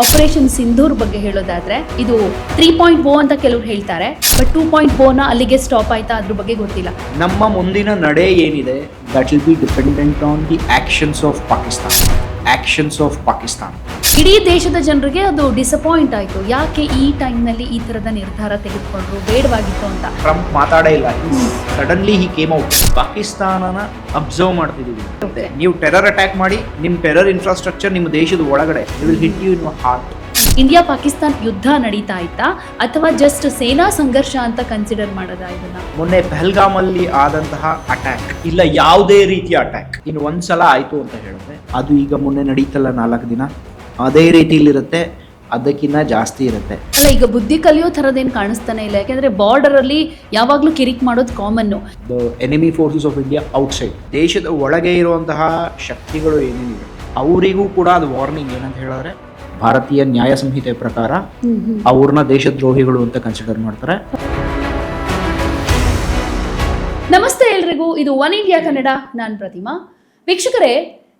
Operation Sindoor ಬಗ್ಗೆ ಹೇಳೋದಾದ್ರೆ, ಇದು ತ್ರೀ ಪಾಯಿಂಟ್ ಓ ಅಂತ ಕೆಲವರು ಹೇಳ್ತಾರೆ ಬಟ್ ಟೂ ಪಾಯಿಂಟ್ ಓನ ಅಲ್ಲಿಗೆ ಸ್ಟಾಪ್ ಆಯ್ತಾ ಅದ್ರ ಬಗ್ಗೆ ಗೊತ್ತಿಲ್ಲ. ನಮ್ಮ ಮುಂದಿನ ನಡೆ ಏನಿದೆ that will be dependent on the actions of Pakistan actions of Pakistan ಇಡೀ ದೇಶದ ಜನರಿಗೆ ಅದು ಡಿಸಪಾಯಿಂಟ್ ಆಯ್ತು. ಯಾಕೆ ಈ ಟೈಮ್ನಲ್ಲಿ ಈ ತರದ ನಿರ್ಧಾರ ತೆಗೆದುಕೊಂಡ್ರು? ಬೇಡವಾಗಿತ್ತು ಅಂತ. ಟ್ರಂಪ್ ಮಾತಾಡೇ ಇಲ್ಲ. ಸಡನ್ಲಿ ಹಿ ಕೇಮ್ ಔಟ್ ಪಾಕಿಸ್ತಾನನ ಅಬ್ಸರ್ವ್ ಮಾಡ್ತಿದ್ದೀವಿ. ನೀವು ಟೆರರ್ ಅಟ್ಯಾಕ್ ಮಾಡಿ ನಿಮ್ಮ ಟೆರರ್ ಇನ್ಫ್ರಾಸ್ಟ್ರಕ್ಚರ್ ನಿಮ್ಮ ದೇಶದ ಒಳಗಡೆ will hit you in heart India Pakistan ಯುದ್ಧ ನಡೀತಾ ಇತ್ತಾ? ಅಥವಾ ಜಸ್ಟ್ ಸೇನಾ ಸಂಘರ್ಷ ಅಂತ ಕನ್ಸಿಡರ್ ಮಾಡೋದ ಇದನ್ನ? ಮೊನ್ನೆ ಪಹಲ್ಗಾಮಲ್ಲಿ ಆದಂತಹ ಅಟ್ಯಾಕ್ ಇಲ್ಲ ಯಾವುದೇ ರೀತಿಯ ಅಟ್ಯಾಕ್ ಇನ್ನು ಒಂದ್ಸಲ ಆಯ್ತು ಅಂತ ಹೇಳಿದ್ರೆ ಅದು ಈಗ ಮೊನ್ನೆ ನಡೀತಲ್ಲ ನಾಲ್ಕು ದಿನ. ಅದೇ ರೀತಿಲಿರುತ್ತೆ ಅದಕ್ಕಿಂತ ಜಾಸ್ತಿ ಇರುತ್ತೆ. ಅಲ್ಲ ಈಗ ಬುದ್ಧಿ ಕಲಿಯೋ ಥರದೇನು ಕಾಣಿಸ್ತಾನೆ ಇಲ್ಲ? ಯಾಕೆಂದ್ರೆ ಬಾರ್ಡರ್ ಅಲ್ಲಿ ಯಾವಾಗ್ಲೂ ಕಿರಿಕ್ ಮಾಡೋದು common the enemy forces of India outside ದೇಶದ ಒಳಗೆ ಇರುವಂತಹ ಶಕ್ತಿಗಳು ಏನೇನಿವೆ ಅವರಿಗೂ ಕೂಡ ಅದು ವಾರ್ನಿಂಗ್ ಏನಂತ ಹೇಳಿದ್ರೆ ಭಾರತೀಯ ನ್ಯಾಯ ಸಂಹಿತೆ ಪ್ರಕಾರ ಅವ್ರನ್ನ ದೇಶದ್ರೋಹಿಗಳು ಅಂತ ಕನ್ಸಿಡರ್ ಮಾಡ್ತಾರೆ. ನಮಸ್ತೆ ಎಲ್ರಿಗೂ ಇದು ಒನ್ ಇಂಡಿಯಾ ಕನ್ನಡ ನಾನು ಪ್ರತಿಮಾ. ವೀಕ್ಷಕರೇ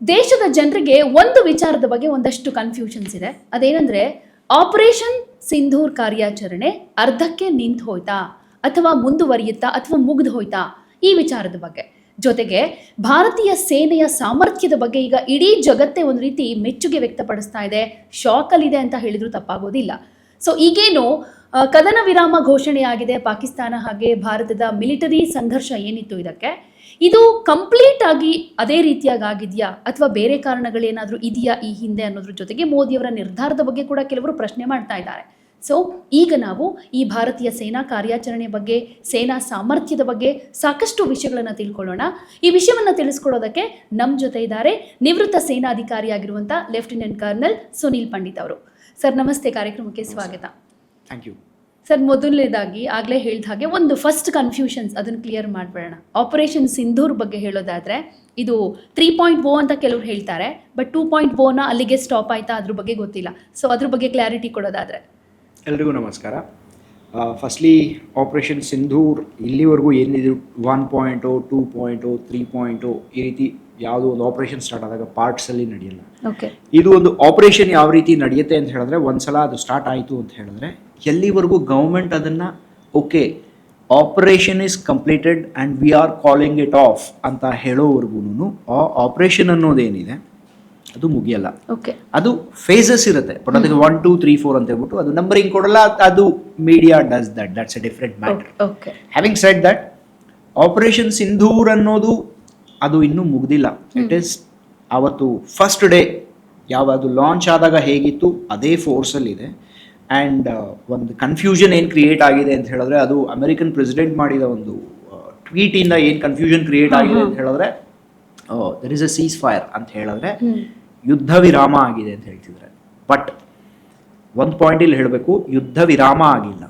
ದೇಶದ ಜನರಿಗೆ ಒಂದು ವಿಚಾರದ ಬಗ್ಗೆ ಒಂದಷ್ಟು ಕನ್ಫ್ಯೂಷನ್ಸ್ ಇದೆ. ಅದೇನಂದ್ರೆ ಆಪರೇಷನ್ ಸಿಂಧೂರ್ ಕಾರ್ಯಾಚರಣೆ ಅರ್ಧಕ್ಕೆ ನಿಂತು ಹೋಯ್ತಾ? ಅಥವಾ ಮುಂದುವರಿಯುತ್ತಾ? ಅಥವಾ ಮುಗಿದು ಹೋಯ್ತಾ? ಈ ವಿಚಾರದ ಬಗ್ಗೆ. ಜೊತೆಗೆ, ಭಾರತೀಯ ಸೇನೆಯ ಸಾಮರ್ಥ್ಯದ ಬಗ್ಗೆ ಈಗ ಇಡೀ ಜಗತ್ತೇ ಒಂದು ರೀತಿ ಮೆಚ್ಚುಗೆ ವ್ಯಕ್ತಪಡಿಸ್ತಾ ಇದೆ. ಶಾಕಲ್ಲಿದೆ ಅಂತ ಹೇಳಿದ್ರು ತಪ್ಪಾಗೋದಿಲ್ಲ. ಸೊ ಈಗೇನು ಕದನ ವಿರಾಮ ಘೋಷಣೆಯಾಗಿದೆ ಪಾಕಿಸ್ತಾನ ಹಾಗೆ ಭಾರತದ ಮಿಲಿಟರಿ ಸಂಘರ್ಷ ಏನಿತ್ತು ಇದಕ್ಕೆ? ಇದು ಕಂಪ್ಲೀಟ್ ಆಗಿ ಅದೇ ರೀತಿಯಾಗಿ ಆಗಿದೆಯಾ? ಅಥವಾ ಬೇರೆ ಕಾರಣಗಳೇನಾದರೂ ಇದೆಯಾ ಈ ಹಿಂದೆ ಅನ್ನೋದ್ರ ಜೊತೆಗೆ ಮೋದಿಯವರ ನಿರ್ಧಾರದ ಬಗ್ಗೆ ಕೂಡ ಕೆಲವರು ಪ್ರಶ್ನೆ ಮಾಡ್ತಾ ಇದ್ದಾರೆ. ಸೊ ಈಗ ನಾವು ಈ ಭಾರತೀಯ ಸೇನಾ ಕಾರ್ಯಾಚರಣೆ ಬಗ್ಗೆ, ಸೇನಾ ಸಾಮರ್ಥ್ಯದ ಬಗ್ಗೆ ಸಾಕಷ್ಟು ವಿಷಯಗಳನ್ನು ತಿಳ್ಕೊಳ್ಳೋಣ. ಈ ವಿಷಯವನ್ನು ತಿಳಿಸ್ಕೊಡೋದಕ್ಕೆ ನಮ್ಮ ಜೊತೆ ಇದ್ದಾರೆ ನಿವೃತ್ತ ಸೇನಾಧಿಕಾರಿಯಾಗಿರುವಂಥ ಲೆಫ್ಟಿನೆಂಟ್ ಕರ್ನಲ್ ಸುನೀಲ್ ಪಂಡಿತ್ ಅವರು. ಸರ್ ನಮಸ್ತೆ. ಕಾರ್ಯಕ್ರಮಕ್ಕೆ ಸ್ವಾಗತ. ಥ್ಯಾಂಕ್ ಯು ಸರ್, ಮೊದಲನೇದಾಗಿ ಆಗಲೇ ಹೇಳಿದ ಹಾಗೆ ಒಂದು ಫಸ್ಟ್ ಕನ್ಫ್ಯೂಷನ್ಸ್ ಅದನ್ನು ಕ್ಲಿಯರ್ ಮಾಡಿಬಿಡೋಣ. ಆಪರೇಷನ್ ಸಿಂಧೂರ್ ಬಗ್ಗೆ ಹೇಳೋದಾದರೆ, ಇದು ತ್ರೀ ಪಾಯಿಂಟ್ ಓ ಅಂತ ಕೆಲವರು ಹೇಳ್ತಾರೆ ಬಟ್ ಟೂ ಪಾಯಿಂಟ್ ಓನ ಅಲ್ಲಿಗೆ ಸ್ಟಾಪ್ ಆಯಿತಾ ಅದ್ರ ಬಗ್ಗೆ ಗೊತ್ತಿಲ್ಲ. ಸೊ ಅದ್ರ ಬಗ್ಗೆ ಕ್ಲಾರಿಟಿ ಕೊಡೋದಾದರೆ. ಎಲ್ರಿಗೂ ನಮಸ್ಕಾರ. ಫಸ್ಟ್ಲಿ ಆಪರೇಷನ್ ಸಿಂಧೂರ್ ಇಲ್ಲಿವರೆಗೂ ಏನಿದ್ರು one point two point three point ಈ ರೀತಿ ಯಾವುದೋ ಒಂದು ಆಪರೇಷನ್ ಸ್ಟಾರ್ಟ್ ಆದಾಗ ಪಾರ್ಟ್ಸಲ್ಲಿ ನಡೆಯಲ್ಲ. ಓಕೆ ಇದು ಒಂದು ಆಪರೇಷನ್ ಯಾವ ರೀತಿ ನಡೆಯುತ್ತೆ ಅಂತ ಹೇಳಿದ್ರೆ ಒಂದ್ಸಲ ಅದು ಸ್ಟಾರ್ಟ್ ಆಯಿತು ಅಂತ ಹೇಳಿದ್ರೆ ಎಲ್ಲಿವರೆಗೂ ಗೌರ್ಮೆಂಟ್ ಅದನ್ನು okay operation is completed and we are calling it off ಅಂತ ಹೇಳೋವರೆಗೂ ಆ ಆಪರೇಷನ್ ಅನ್ನೋದೇನಿದೆ ಅದು ಮುಗಿಯಲ್ಲ. ಓಕೆ ಅದು ಫೇಸಸ್ ಇರುತ್ತೆ. ಬಟ್ ಅದಕ್ಕೆ ಒನ್ ಟೂ ತ್ರೀ ಫೋರ್ ಅಂತ ಹೇಳ್ಬಿಟ್ಟು ಅದು ನಂಬರಿಂಗ್ ಕೊಡಲ್ಲ ಅದು media does that that's a different matter okay having set that operation Sindoor ಅನ್ನೋದು ಅದು ಇನ್ನೂ ಮುಗ್ದಿಲ್ಲ. ಇಟ್ ಇಸ್ ಅವತ್ತು ಫಸ್ಟ್ ಡೇ ಯಾವುದು ಲಾಂಚ್ ಆದಾಗ ಹೇಗಿತ್ತು? ಅದೇ ಫೋರ್ಸಲ್ಲಿದೆ ಆ್ಯಂಡ್ ಒಂದು ಕನ್ಫ್ಯೂಷನ್ ಏನು ಕ್ರಿಯೇಟ್ ಆಗಿದೆ ಅಂತ ಹೇಳಿದ್ರೆ ಅದು ಅಮೆರಿಕನ್ ಪ್ರೆಸಿಡೆಂಟ್ ಮಾಡಿದ ಒಂದು ಟ್ವೀಟಿಂದ ಏನು ಕನ್ಫ್ಯೂಷನ್ ಕ್ರಿಯೇಟ್ ಆಗಿದೆ ಅಂತ ಹೇಳಿದ್ರೆ there is a cease fire ಅಂತ ಹೇಳಿದ್ರೆ ಯುದ್ಧ ವಿರಾಮ ಆಗಿದೆ ಅಂತ ಹೇಳ್ತಿದ್ರೆ ಬಟ್ ಒಂದು ಪಾಯಿಂಟ್ ಇಲ್ಲಿ ಹೇಳಬೇಕು ಯುದ್ಧ ವಿರಾಮ ಆಗಿಲ್ಲ.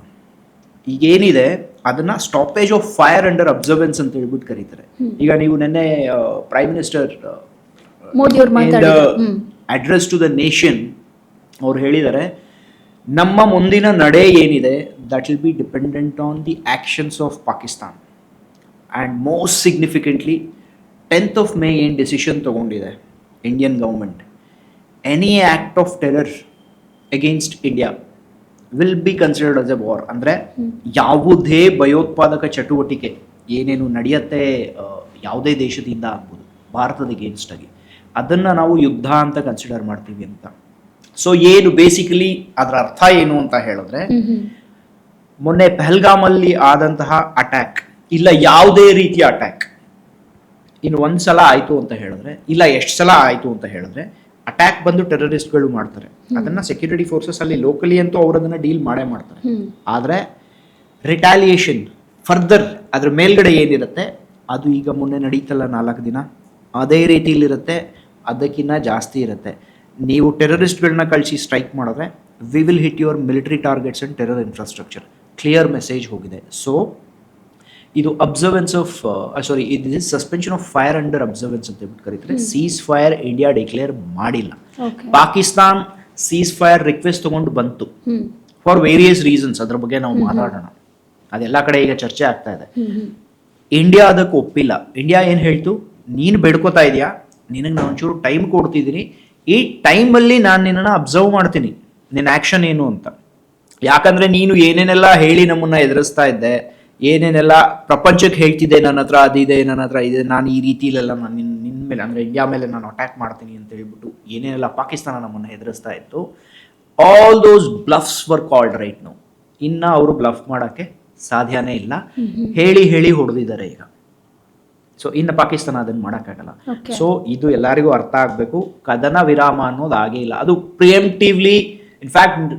ಈಗೇನಿದೆ? ಅದನ್ನ stoppage of fire under observance ಅಂತ ಹೇಳ್ಬಿಟ್ಟು ಕರೀತಾರೆ. ಈಗ ನೀವು ನಿನ್ನೆ prime minister. Address to the nation ಅವ್ರು ಹೇಳಿದ್ದಾರೆ ನಮ್ಮ ಮುಂದಿನ ನಡೆ ಏನಿದೆ that will be dependent on the actions of Pakistan and most significantly tenth of May ಏನು ಡಿಸಿಷನ್ ತಗೊಂಡಿದೆ Indian government any act of terror against India will be considered as a war ಅಂದರೆ ಯಾವುದೇ ಭಯೋತ್ಪಾದಕ ಚಟುವಟಿಕೆ ಏನೇನು ನಡೆಯುತ್ತೆ ಯಾವುದೇ ದೇಶದಿಂದ ಆಗ್ಬೋದು ಭಾರತದ ಗೇನ್ಸ್ಟಾಗಿ ಆಗಿ. ಅದನ್ನು ನಾವು ಯುದ್ಧ ಅಂತ ಕನ್ಸಿಡರ್ ಮಾಡ್ತೀವಿ ಅಂತ. ಸೊ ಏನು ಬೇಸಿಕಲಿ ಅದರ ಅರ್ಥ ಏನು ಅಂತ ಹೇಳಿದ್ರೆ ಮೊನ್ನೆ ಪೆಹಲ್ಗಾಮಲ್ಲಿ ಆದಂತಹ ಅಟ್ಯಾಕ್ ಇಲ್ಲ ಯಾವುದೇ ರೀತಿಯ ಅಟ್ಯಾಕ್ ಇನ್ನು ಒಂದು ಸಲ ಆಯಿತು ಅಂತ ಹೇಳಿದ್ರೆ ಇಲ್ಲ ಎಷ್ಟು ಸಲ ಆಯಿತು ಅಂತ ಹೇಳಿದ್ರೆ ಅಟ್ಯಾಕ್ ಬಂದು ಟೆರರಿಸ್ಟ್ಗಳು ಮಾಡ್ತಾರೆ. ಅದನ್ನ ಸೆಕ್ಯೂರಿಟಿ ಫೋರ್ಸಸ್ ಅಲ್ಲಿ ಲೋಕಲಿ ಅಂತೂ ಅವರು ಅದನ್ನ ಡೀಲ್ ಮಾಡೇ ಮಾಡ್ತಾರೆ. ಆದರೆ ರಿಟಾಲಿಯೇಷನ್ ಫರ್ದರ್ ಅದ್ರ ಮೇಲ್ಗಡೆ ಏನಿರುತ್ತೆ ಅದು ಈಗ ಮೊನ್ನೆ ನಡೀತಲ್ಲ ನಾಲ್ಕು ದಿನ ಅದೇ ರೀತಿಲಿರುತ್ತೆ ಅದಕ್ಕಿಂತ ಜಾಸ್ತಿ ಇರುತ್ತೆ. ನೀವು ಟೆರರಿಸ್ಟ್ಗಳನ್ನ ಕಳಿಸಿ ಸ್ಟ್ರೈಕ್ ಮಾಡಿದ್ರೆ we will hit your military targets and terror infrastructure clear message ಹೋಗಿದೆ. ಸೊ ಇದು ಅಬ್ಸರ್ವೆನ್ಸ್ ಆಫ್ ಸಾರಿ ಇದು is suspension of fire under observance ಅಂತ ಹೇಳ್ಬಿಟ್ಟು ಕರೀತಾರೆ. ಸೀಸ್ ಫೈರ್ ಇಂಡಿಯಾ ಡಿಕ್ಲೇರ್ ಮಾಡಿಲ್ಲ. ಪಾಕಿಸ್ತಾನ್ ಸೀಸ್ ಫೈರ್ ರಿಕ್ವೆಸ್ಟ್ ತಗೊಂಡು ಬಂತು. ಫಾರ್ ವೇರಿಯಸ್ ರೀಸನ್ಸ್ ಅದ್ರ ಬಗ್ಗೆ ನಾವು ಮಾತಾಡೋಣ. ಅದೆಲ್ಲ ಕಡೆ ಈಗ ಚರ್ಚೆ ಆಗ್ತಾ ಇದೆ. ಇಂಡಿಯಾ ಅದಕ್ಕೆ ಒಪ್ಪಿಲ್ಲ. ಇಂಡಿಯಾ ಏನು ಹೇಳ್ತು? ನೀನು ಬೆಡ್ಕೋತಾ ಇದೆಯಾ? ನಿನಗೆ ನಾನು ಒಂಚೂರು ಟೈಮ್ ಕೊಡ್ತಿದ್ದೀನಿ. ಈ ಟೈಮಲ್ಲಿ ನಾನು ನಿನ್ನನ್ನು ಅಬ್ಸರ್ವ್ ಮಾಡ್ತೀನಿ. ನಿನ್ನ ಆಕ್ಷನ್ ಏನು ಅಂತ. ಯಾಕಂದ್ರೆ ನೀನು ಏನೇನೆಲ್ಲ ಹೇಳಿ ನಮ್ಮನ್ನ ಎದುರಿಸ್ತಾ ಇದ್ದೆ. ಏನೇನೆಲ್ಲ ಪ್ರಪಂಚಕ್ಕೆ ಹೇಳ್ತಿದ್ದೆ ನನ್ನ ಹತ್ರ ಅದಿದೆ ನನ್ನ ಹತ್ರ ಇದೆ ನಾನು ಈ ರೀತಿಲೆಲ್ಲ ನಾನು ನಿನ್ನ ನಿನ್ನ ಮೇಲೆ ಅಂದ್ರೆ ಇಂಡಿಯಾ ಮೇಲೆ ನಾನು ಅಟ್ಯಾಕ್ ಮಾಡ್ತೀನಿ ಅಂತ ಹೇಳ್ಬಿಟ್ಟು ಏನೇನೆಲ್ಲ ಪಾಕಿಸ್ತಾನ ನಮ್ಮನ್ನ ಹೆದರಿಸ್ತಾ ಇತ್ತು. All those bluffs were called right no ಇನ್ನ ಅವರು ಬ್ಲಫ್ ಮಾಡಕ್ಕೆ ಸಾಧ್ಯನೇ ಇಲ್ಲ. ಹೇಳಿ ಹೇಳಿ ಹೊಡೆದಿದ್ದಾರೆ ಈಗ. ಸೊ ಇನ್ನು ಪಾಕಿಸ್ತಾನ ಅದನ್ನು ಮಾಡೋಕ್ಕಾಗಲ್ಲ. ಸೊ ಇದು ಎಲ್ಲರಿಗೂ ಅರ್ಥ ಆಗಬೇಕು. ಕದನ ವಿರಾಮ ಅನ್ನೋದು ಆಗೇ ಇಲ್ಲ. ಅದು preemptively in fact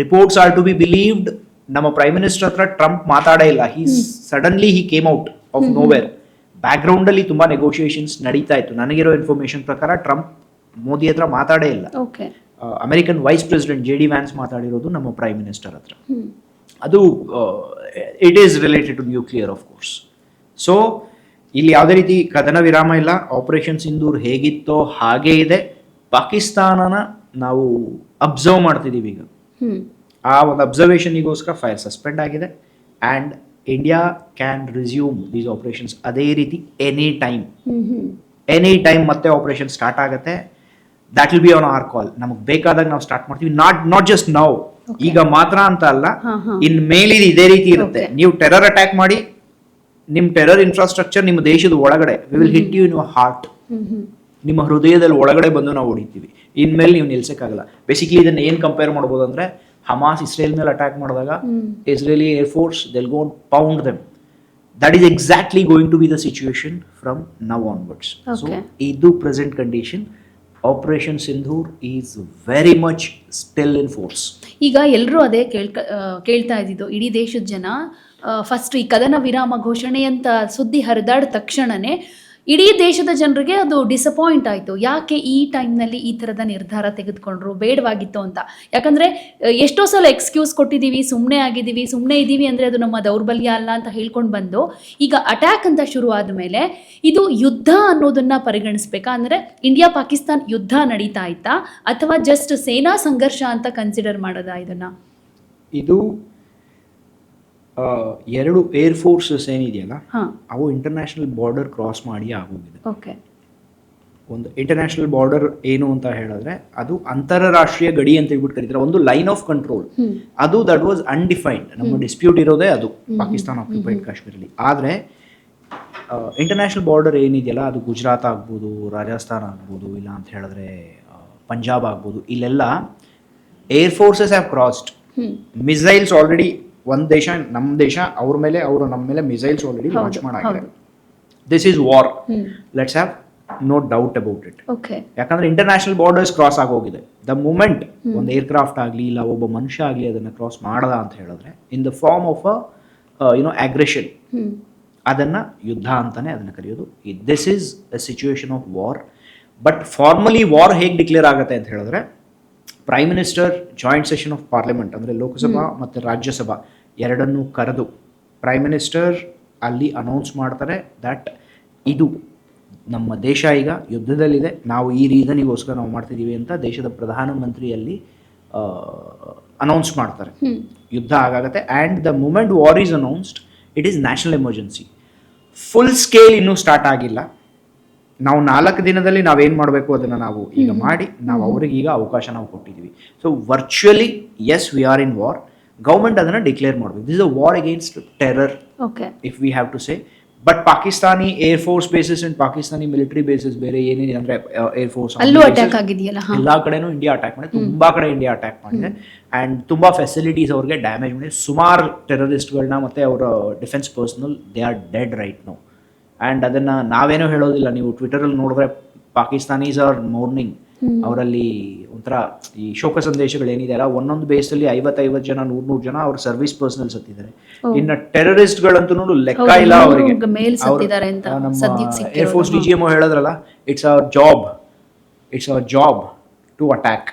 reports are to be believed ನಮ್ಮ ಪ್ರೈಮ್ ಮಿನಿಸ್ಟರ್ ಹತ್ರ ಟ್ರಂಪ್ ಮಾತಾಡೇ ಇಲ್ಲ. He suddenly he came out of nowhere background ಅಲ್ಲಿ ತುಂಬಾ ನೆಗೋಷಿಯೇಷನ್ಸ್ ನಡೀತಾ ಇತ್ತು. ನನಗಿರೋ ಇನ್ಫಾರ್ಮೇಶನ್ ಪ್ರಕಾರ ಟ್ರಂಪ್ ಮೋದಿ ಹತ್ರ ಮಾತಾಡೇ ಇಲ್ಲ. Okay American vice president J D Vance ಮಾತಾಡಿರೋದು ನಮ್ಮ ಪ್ರೈಮ್ ಮಿನಿಸ್ಟರ್ ಹತ್ರ. ಅದು it is related to nuclear of course so ಇಲ್ಲಿ ಯಾವುದೇ ರೀತಿ ಕದನ ವಿರಾಮ ಇಲ್ಲ. ಆಪರೇಷನ್ ಸಿಂಧೂರ್ ಹೇಗಿತ್ತೋ ಹಾಗೇ ಇದೆ. ಪಾಕಿಸ್ತಾನನ ನಾವು ಅಬ್ಸರ್ವ್ ಮಾಡ್ತಿದ್ದೀವಿ ಈಗ. ಆ ಒಂದು ಅಬ್ಸರ್ವೇಷನಿಗೋಸ್ಕರ ಫೈರ್ ಸಸ್ಪೆಂಡ್ ಆಗಿದೆ. And India can resume these operations ಅದೇ ರೀತಿ ಎನಿ ಟೈಮ್ ಎನಿ ಟೈಮ್ ಮತ್ತೆ ಆಪರೇಷನ್ ಸ್ಟಾರ್ಟ್ ಆಗುತ್ತೆ. That will be on our call ನಮಗೆ ಬೇಕಾದಾಗ ನಾವು ಸ್ಟಾರ್ಟ್ ಮಾಡ್ತೀವಿ. ನಾಟ್ ನಾಟ್ ಜಸ್ಟ್ ನಾವು ಈಗ ಮಾತ್ರ ಅಂತ ಅಲ್ಲ. ಇನ್ ಮೇಲ್ ಇದು ಇದೇ ರೀತಿ ಇರುತ್ತೆ. ನೀವು ಟೆರರ್ ಅಟ್ಯಾಕ್ ಮಾಡಿ ನಿಮ್ ಟೆರರ್ ಇನ್ಫ್ರಾಸ್ಟ್ರಕ್ಚರ್ ನಿಮ್ಮ ದೇಶದ ಒಳಗಡೆ we will hit you in heart hmm hmm. ನಿಮ್ಮ ಹೃದಯದಲ್ಲಿ ಒಳಗಡೆ ಬಂದು ನಾವು ಹೊಡಿತೀವಿ. ಇನ್ಮೇಲೆ ನೀವು ನಿಲ್ಸಕ್ಕಾಗಲ್ಲ. ಬೇಸಿಕ್ಲಿ ಇದನ್ನ ಏನ್ ಕಂಪೇರ್ ಮಾಡ್ಬೋದು ಅಂದ್ರೆ ಹಮಾಸ್ ಇಸ್ರೇಲ್ ಮೇಲೆ ಅಟ್ಯಾಕ್ ಮಾಡಿದಾಗ Israeli air force they'll go pound them that is exactly going to be the situation from now onwards so. ಇದು present condition operation Sindoor is very much still in force ಈಗ ಎಲ್ಲರೂ ಅದೇ ಕೇಳ್ಕ ಕೇಳ್ತಾ ಇದ್ದಿದ್ದು ಇಡೀ ದೇಶದ ಜನ ಫಸ್ಟ್ ಈ ಕದನ ವಿರಾಮ ಘೋಷಣೆ ಅಂತ ಸುದ್ದಿ ಹರಿದಾಡ ತಕ್ಷಣನೇ ಇಡೀ ದೇಶದ ಜನರಿಗೆ ಅದು ಡಿಸಪಾಯಿಂಟ್ ಆಯಿತು. ಯಾಕೆ ಈ ಟೈಮ್ನಲ್ಲಿ ಈ ಥರದ ನಿರ್ಧಾರ ತೆಗೆದುಕೊಂಡ್ರು? ಬೇಡವಾಗಿತ್ತು ಅಂತ. ಯಾಕಂದರೆ ಎಷ್ಟೋ ಸಲ ಎಕ್ಸ್ಕ್ಯೂಸ್ ಕೊಟ್ಟಿದ್ದೀವಿ ಸುಮ್ಮನೆ ಆಗಿದ್ದೀವಿ ಸುಮ್ಮನೆ ಇದ್ದೀವಿ ಅಂದರೆ ಅದು ನಮ್ಮ ದೌರ್ಬಲ್ಯ ಅಲ್ಲ ಅಂತ ಹೇಳ್ಕೊಂಡು ಬಂದು, ಈಗ ಅಟ್ಯಾಕ್ ಅಂತ ಶುರು ಆದಮೇಲೆ ಇದು ಯುದ್ಧ ಅನ್ನೋದನ್ನು ಪರಿಗಣಿಸ್ಬೇಕಾ? ಅಂದರೆ ಇಂಡಿಯಾ ಪಾಕಿಸ್ತಾನ್ ಯುದ್ಧ ನಡೀತಾ ಇತ್ತಾ? ಅಥವಾ ಜಸ್ಟ್ ಸೇನಾ ಸಂಘರ್ಷ ಅಂತ ಕನ್ಸಿಡರ್ ಮಾಡೋದಾ ಇದನ್ನು? ಇದು ಎರಡು ಏರ್ ಫೋರ್ಸಸ್ ಏನಿದೆಯಲ್ಲ ಅವು ಇಂಟರ್ನ್ಯಾಷನಲ್ ಬಾರ್ಡರ್ ಕ್ರಾಸ್ ಮಾಡಿ ಆಗೋಗಿದೆ. ಓಕೆ. ಒಂದು ಇಂಟರ್ನ್ಯಾಷನಲ್ ಬಾರ್ಡರ್ ಏನು ಅಂತ ಹೇಳಿದ್ರೆ ಅದು ಅಂತಾರಾಷ್ಟ್ರೀಯ ಗಡಿ ಅಂತ ಹೇಳ್ಬಿಟ್ಟು ಕರೀತಾರೆ. ಒಂದು ಲೈನ್ ಆಫ್ ಕಂಟ್ರೋಲ್ ಅದು ದಟ್ ವಾಸ್ ಅನ್ಡಿಫೈನ್ಡ್ ನಮ್ಮ ಡಿಸ್ಪ್ಯೂಟ್ ಇರೋದೇ ಅದು ಪಾಕಿಸ್ತಾನ ಆಕ್ಯುಪೈಡ್ ಕಾಶ್ಮೀರಲ್ಲಿ. ಆದರೆ ಇಂಟರ್ನ್ಯಾಷನಲ್ ಬಾರ್ಡರ್ ಏನಿದೆಯಲ್ಲ ಅದು ಗುಜರಾತ್ ಆಗ್ಬೋದು ರಾಜಸ್ಥಾನ್ ಆಗ್ಬೋದು ಇಲ್ಲ ಅಂತ ಹೇಳಿದ್ರೆ ಪಂಜಾಬ್ ಆಗ್ಬೋದು ಇಲ್ಲೆಲ್ಲ air forces have crossed missiles already ಒಂದು ದೇಶ ನಮ್ಮ ದೇಶ ಅವ್ರ ಮೇಲೆ ಅವರು ನಮ್ಮ ಮೇಲೆ ಮಿಸೈಲ್ಸ್ ಆಲ್ರೆಡಿ ಲಾಂಚ್ ಮಾಡಿದ್ದಾರೆ ಮಾಡಾಗಿದೆ. This is war let's have no doubt about it ಯಾಕಂದ್ರೆ ಇಂಟರ್ನ್ಯಾಷನಲ್ ಬಾರ್ಡರ್ಸ್ ಕ್ರಾಸ್ ಆಗೋಗಿದೆ. ದ ಮೂಮೆಂಟ್ ಒಂದು ಏರ್ಕ್ರಾಫ್ಟ್ ಆಗಲಿ ಇಲ್ಲ ಒಬ್ಬ ಮನುಷ್ಯ ಆಗಲಿ ಅದನ್ನು ಕ್ರಾಸ್ ಮಾಡದ ಅಂತ ಹೇಳಿದ್ರೆ in the form of a you know aggression ಅದನ್ನ ಯುದ್ಧ ಅಂತಾನೆ ಅದನ್ನ ಕರೆಯೋದು. This is a situation of war but formally war ಹೇಗೆ ಡಿಕ್ಲೇರ್ ಆಗುತ್ತೆ ಅಂತ ಹೇಳಿದ್ರೆ prime minister joint session of parliament ಅಂದರೆ ಲೋಕಸಭಾ ಮತ್ತು ರಾಜ್ಯಸಭಾ ಎರಡನ್ನೂ ಕರೆದು ಪ್ರೈಮ್ ಮಿನಿಸ್ಟರ್ ಅಲ್ಲಿ ಅನೌನ್ಸ್ ಮಾಡ್ತಾರೆ ದಟ್ ಇದು ನಮ್ಮ ದೇಶ ಈಗ ಯುದ್ಧದಲ್ಲಿದೆ. ನಾವು ಈ ರೀಸನಿಗೋಸ್ಕರ ನಾವು ಮಾಡ್ತಿದ್ದೀವಿ ಅಂತ ದೇಶದ ಪ್ರಧಾನಮಂತ್ರಿಯಲ್ಲಿ ಅನೌನ್ಸ್ ಮಾಡ್ತಾರೆ. ಯುದ್ಧ ಆಗಾಗತ್ತೆ. And the moment war is announced it is national emergency full scale ಇನ್ನೂ ಸ್ಟಾರ್ಟ್ ಆಗಿಲ್ಲ. ನಾವು ನಾಲ್ಕು ದಿನದಲ್ಲಿ ನಾವೇನು ಮಾಡಬೇಕು ಅದನ್ನು ನಾವು ಈಗ ಮಾಡಿ ನಾವು ಅವ್ರಿಗೆ ಈಗ ಅವಕಾಶ ನಾವು ಕೊಟ್ಟಿದ್ದೀವಿ. So virtually as we are in war government ಅದನ್ನು ಡಿಕ್ಲೇರ್ ಮಾಡಬೇಕು. This a war against terror okay if we have to say but Pakistani air force bases and Pakistani military bases ಬೇರೆ ಏನೇನು ಅಂದರೆ ಏರ್ ಫೋರ್ಸ್ ಅಲ್ಲೂ attack ಆಗಿದೆಯಲ್ಲ ಎಲ್ಲ ಕಡೆನೂ India attack ಮಾಡಿದೆ. ತುಂಬಾ ಕಡೆ ಇಂಡಿಯಾ ಅಟ್ಯಾಕ್ ಮಾಡಿದೆ. ಆ್ಯಂಡ್ ತುಂಬಾ ಫೆಸಿಲಿಟೀಸ್ ಅವ್ರಿಗೆ ಡ್ಯಾಮೇಜ್ ಮಾಡಿದೆ. ಸುಮಾರು ಟೆರರಿಸ್ಟ್ಗಳನ್ನ ಮತ್ತೆ ಅವರ defence personnel they are dead right no and ಅದನ್ನ ನಾವೇನೂ ಹೇಳೋದಿಲ್ಲ. ನೀವು ಟ್ವಿಟರಲ್ಲಿ ನೋಡಿದ್ರೆ ಪಾಕಿಸ್ತಾನೀಸ್ ಆರ್ ಮೋರ್ನಿಂಗ್ ಅವರಲ್ಲಿ ಒಂಥರ ಈ ಶೋಕ ಸಂದೇಶಗಳು ಏನಿದೆಯಲ್ಲ ಒಂದೊಂದು ಬೇಸಲ್ಲಿ ಐವತ್ತೈವತ್ತು ಜನ ನೂರ್ ನೂರು ಜನ ಅವ್ರ ಸರ್ವಿಸ್ ಪರ್ಸನಲ್ ಸತ್ತಿದ್ದಾರೆ. ಇನ್ನು ಟೆರರಿಸ್ಟ್ಗಳಂತೂ ಲೆಕ್ಕ ಇಲ್ಲ ಅವರಿಗೆ. Air force D. G M ಹೇಳಿದ್ರಲ್ಲ it's our job it's our job to attack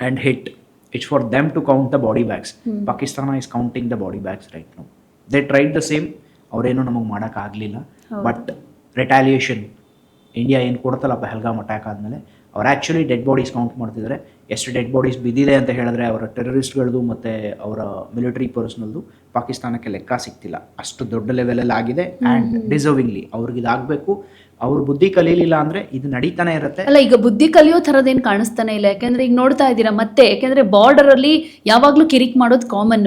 and hit it's for them to count the body bags Pakistan is counting the body bags right no they tried the same. ಅವರೇನು ನಮಗೆ ಮಾಡೋಕ್ಕಾಗಲಿಲ್ಲ but ರೆಟಾಲಿಯೇಷನ್ India ಏನು ಕೊಡ್ತಲ್ಲ ಹೆಲ್ಗಾಮ್ attack ಆದಮೇಲೆ ಅವ್ರು actually dead bodies count ಮಾಡ್ತಿದ್ದಾರೆ ಎಷ್ಟು dead bodies ಬಿದ್ದಿದೆ ಅಂತ ಹೇಳಿದ್ರೆ ಅವರ ಟೆರರಿಸ್ಟ್ಗಳದ್ದು ಮತ್ತು ಅವರ ಮಿಲಿಟರಿ ಪರ್ಸ್ನಲ್ದು ಪಾಕಿಸ್ತಾನಕ್ಕೆ ಲೆಕ್ಕ ಸಿಗ್ತಿಲ್ಲ. ಅಷ್ಟು ದೊಡ್ಡ ಲೆವೆಲಲ್ಲಿ ಆಗಿದೆ ಆ್ಯಂಡ್ ಡಿಸರ್ವಿಂಗ್ಲಿ ಅವ್ರಿಗೆ ಇದಾಗಬೇಕು ಅವ್ರು ಬುದ್ಧಿ ಕಲೀಲಿಲ್ಲ ಅಂದ್ರೆ ಇದು ನಡೀತಾನೆ ಇರುತ್ತೆ. ಅಲ್ಲ ಈಗ ಬುದ್ಧಿ ಕಲಿಯೋ ಥರದೇನು ಕಾಣಿಸ್ತಾನೆ ಇಲ್ಲ. ಯಾಕೆಂದ್ರೆ ಈಗ ನೋಡ್ತಾ ಇದ್ದೀರಾ ಮತ್ತೆ ಯಾಕೆಂದ್ರೆ ಬಾರ್ಡರ್ ಅಲ್ಲಿ ಯಾವಾಗ್ಲೂ ಕಿರಿಕ್ ಮಾಡೋದು ಕಾಮನ್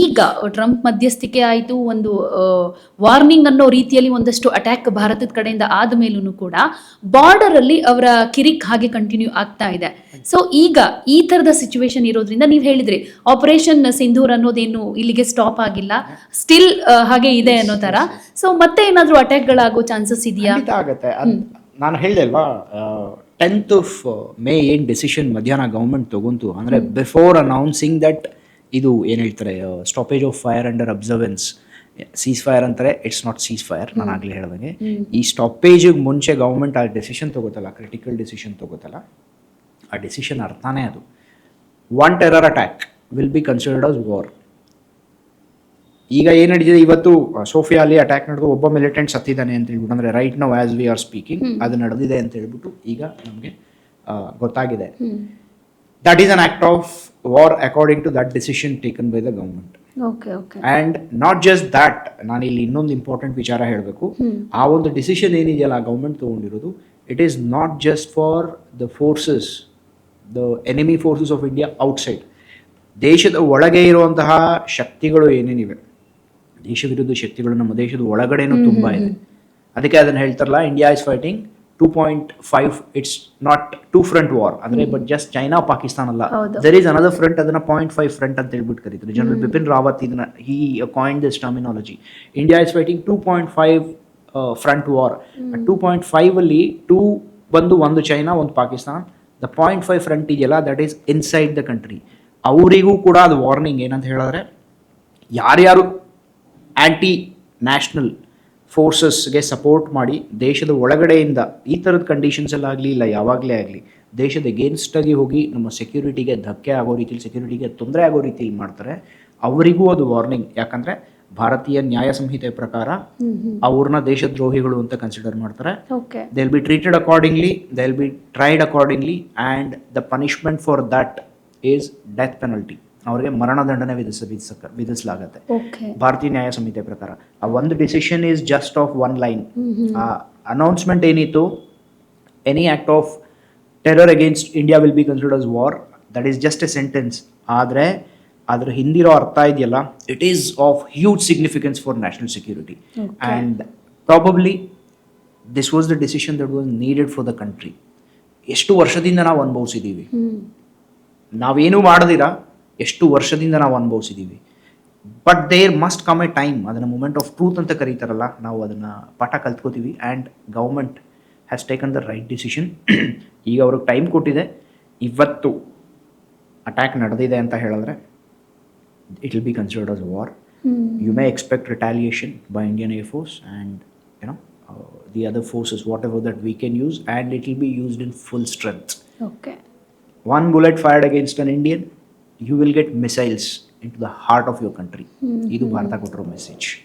ಈಗ ಟ್ರಂಪ್ ಮಧ್ಯಸ್ಥಿಕೆ ಆಯಿತು ಒಂದು ವಾರ್ನಿಂಗ್ ಅನ್ನೋ ರೀತಿಯಲ್ಲಿ ಒಂದಷ್ಟು ಅಟ್ಯಾಕ್ ಭಾರತದ ಕಡೆಯಿಂದ ಆದ ಮೇಲೂ ಕೂಡ ಬಾರ್ಡರ್ ಅಲ್ಲಿ ಅವರ ಕಿರಿಕ್ ಹಾಗೆ ಕಂಟಿನ್ಯೂ ಆಗ್ತಾ ಇದೆ. ಸೊ ಈಗ ಈ ತರದ ಸಿಚುವೇಶನ್ ಇರೋದ್ರಿಂದ ನೀವು ಹೇಳಿದ್ರಿ ಆಪರೇಷನ್ ಸಿಂಧೂರ್ ಅನ್ನೋದೇನು ಇಲ್ಲಿಗೆ ಸ್ಟಾಪ್ ಆಗಿಲ್ಲ. ಸ್ಟಿಲ್ ಹಾಗೆ ಇದೆ ಅನ್ನೋ ತರ ಸೊ ಮತ್ತೆ ಏನಾದ್ರೂ ಅಟ್ಯಾಕ್ಗಳಾಗೋ ಚಾನ್ಸಸ್ ಇದೆಯಾ? ಆಗತ್ತೆ. ಅದ್- ನಾನು ಹೇಳಿದೆ ಅಲ್ವಾ? ಟೆಂತ್ ಆಫ್ ಮೇ ಏನ್ ಡಿಸಿಷನ್ ಮಧ್ಯಾಹ್ನ ಗೌರ್ಮೆಂಟ್ ತಗೊಂತು ಅಂದ್ರೆ ಬಿಫೋರ್ ಅನೌನ್ಸಿಂಗ್ ದಟ್ ಇದು ಏನ್ ಹೇಳ್ತಾರೆ stoppage of fire under observance cease fire ಅಂತಾರೆ ಇಟ್ಸ್ ನಾಟ್ ಸೀಸ್ ಫೈರ್ ನಾನು ಆಗಲೇ ಹೇಳ್ದಂಗೆ. ಈ ಸ್ಟಾಪೇಜಿಗೆ ಮುಂಚೆ ಗೌರ್ಮೆಂಟ್ ಆ ಡೆಸಿಷನ್ ತಗೋತಲ್ಲ ಕ್ರಿಟಿಕಲ್ ಡಿಸಿಷನ್ ತಗೋತಲ್ಲ ಆ ಡೆಸಿಷನ್ ಅರ್ಥನೇ ಅದು. One terror attack will be considered as war ಈಗ ಏನು ನಡೀತಿದೆ? ಇವತ್ತು ಸೋಫಿಯಾ ಅಲ್ಲಿ ಅಟ್ಯಾಕ್ ನಡೆದು ಒಬ್ಬ ಮಿಲಿಟೆಂಟ್ ಸತ್ತಿದ್ದಾನೆ ಅಂತ ಹೇಳ್ಬಿಟ್ಟು ಅಂದ್ರೆ right now as we are speaking ಅದು ನಡೆದಿದೆ ಅಂತ ಹೇಳ್ಬಿಟ್ಟು ಈಗ ನಮಗೆ ಗೊತ್ತಾಗಿದೆ. That is an act of war according to that decision taken by the government and not just that ನಾನು ಇಲ್ಲಿ ಇನ್ನೊಂದು ಇಂಪಾರ್ಟೆಂಟ್ ವಿಚಾರ ಹೇಳಬೇಕು. ಆ ಒಂದು ಡಿಸಿಷನ್ ಏನಿದೆಯಲ್ಲ ಗೌರ್ಮೆಂಟ್ ತಗೊಂಡಿರೋದು it is not just for the forces the enemy forces of India outside ದೇಶದ ಒಳಗೆ ಇರುವಂತಹ ಶಕ್ತಿಗಳು ಏನೇನಿವೆ? ದೇಶ ವಿರುದ್ಧ ಶಕ್ತಿಗಳು ನಮ್ಮ ದೇಶದ ಒಳಗಡೆನೂ ತುಂಬಾ ಇದೆ. ಅದಕ್ಕೆ ಅದನ್ನ ಹೇಳ್ತಾರಲ್ಲ India is fighting two point five it's not two front war ಅಂದ್ರೆ ಬಟ್ ಜಸ್ಟ್ ಚೈನಾ ಪಾಕಿಸ್ತಾನ ಅಲ್ಲ. ದರ್ ಇಸ್ ಅನದರ್ ಫ್ರಂಟ್ ಅದನ್ನ ಪಾಯಿಂಟ್ ಫೈವ್ ಫ್ರಂಟ್ ಅಂತ ಹೇಳ್ಬಿಟ್ಟು ಕರೀತಾರೆ. ಜನರಲ್ ಬಿಪಿನ್ ರಾವತ್ ಇದನ್ನ he coin this terminology India is fighting two point five front war two point five ಅಲ್ಲಿ two ಬಂದು ಒಂದು ಚೈನಾ ಒಂದು Pakistan the point five front ಇದೆಯಲ್ಲ that is inside the country ಅವರಿಗೂ ಕೂಡ ಅದು ವಾರ್ನಿಂಗ್ ಏನಂತ ಹೇಳಿದ್ರೆ ಯಾರ್ಯಾರು ಆ್ಯಂಟಿ ನ್ಯಾಷನಲ್ ಫೋರ್ಸಸ್ಗೆ ಸಪೋರ್ಟ್ ಮಾಡಿ ದೇಶದ ಒಳಗಡೆಯಿಂದ ಈ ಥರದ ಕಂಡೀಷನ್ಸಲ್ಲಾಗಲಿ ಇಲ್ಲ ಯಾವಾಗಲೇ ಆಗಲಿ ದೇಶದ ಎಗೇನ್ಸ್ಟಾಗಿ ಹೋಗಿ ನಮ್ಮ ಸೆಕ್ಯೂರಿಟಿಗೆ ಧಕ್ಕೆ ಆಗೋ ರೀತಿಯಲ್ಲಿ ಸೆಕ್ಯೂರಿಟಿಗೆ ತೊಂದರೆ ಆಗೋ ರೀತಿಯಲ್ಲಿ ಮಾಡ್ತಾರೆ ಅವರಿಗೂ ಅದು ವಾರ್ನಿಂಗ್ ಯಾಕಂದರೆ ಭಾರತೀಯ ನ್ಯಾಯ ಸಂಹಿತೆ ಪ್ರಕಾರ ಅವ್ರನ್ನ ದೇಶದ್ರೋಹಿಗಳು ಅಂತ ಕನ್ಸಿಡರ್ ಮಾಡ್ತಾರೆ. They will be treated accordingly they will be tried accordingly and the punishment for that is death penalty ಅವರಿಗೆ ಮರಣದಂಡನೆ ವಿಧಿಸ ವಿಧಿಸಕ ವಿಧಿಸಲಾಗತ್ತೆ. ಭಾರತೀಯ ನ್ಯಾಯ ಸಂಹಿತೆ ಪ್ರಕಾರ ಆ ಒಂದು decision is just of one line ಆ ಅನೌನ್ಸ್ಮೆಂಟ್ ಏನಿತ್ತು? Any act of terror against India will be considered as war that is just a sentence ಆದರೆ ಅದ್ರ ಹಿಂದಿರೋ ಅರ್ಥ ಇದೆಯಲ್ಲ? It is of huge significance for national security and probably this was the decision that was needed for the country ಎಷ್ಟು ವರ್ಷದಿಂದ ನಾವು ಅನುಭವಿಸಿದ್ದೀವಿ ನಾವೇನು ಮಾಡದಿರ? ಎಷ್ಟು ವರ್ಷದಿಂದ ನಾವು ಅನುಭವಿಸಿದ್ದೀವಿ but there must come a time ಅದನ್ನು ಮೂಮೆಂಟ್ ಆಫ್ ಟ್ರೂತ್ ಅಂತ ಕರೀತಾರಲ್ಲ ನಾವು ಅದನ್ನು ಪಾಠ ಕಲ್ತ್ಕೋತೀವಿ. And government has taken the right decision ಈಗ ಅವ್ರಿಗೆ ಟೈಮ್ ಕೊಟ್ಟಿದೆ. ಇವತ್ತು ಅಟ್ಯಾಕ್ ನಡೆದಿದೆ ಅಂತ ಹೇಳಿದ್ರೆ it will be considered as war you may expect retaliation by Indian air force and you know the other forces whatever that we can use and it will be used in full strength okay one bullet fired against an Indian you will get missiles into the heart of your country ಇದು ಭಾರತ ಕೊಟ್ಟಿರೋ message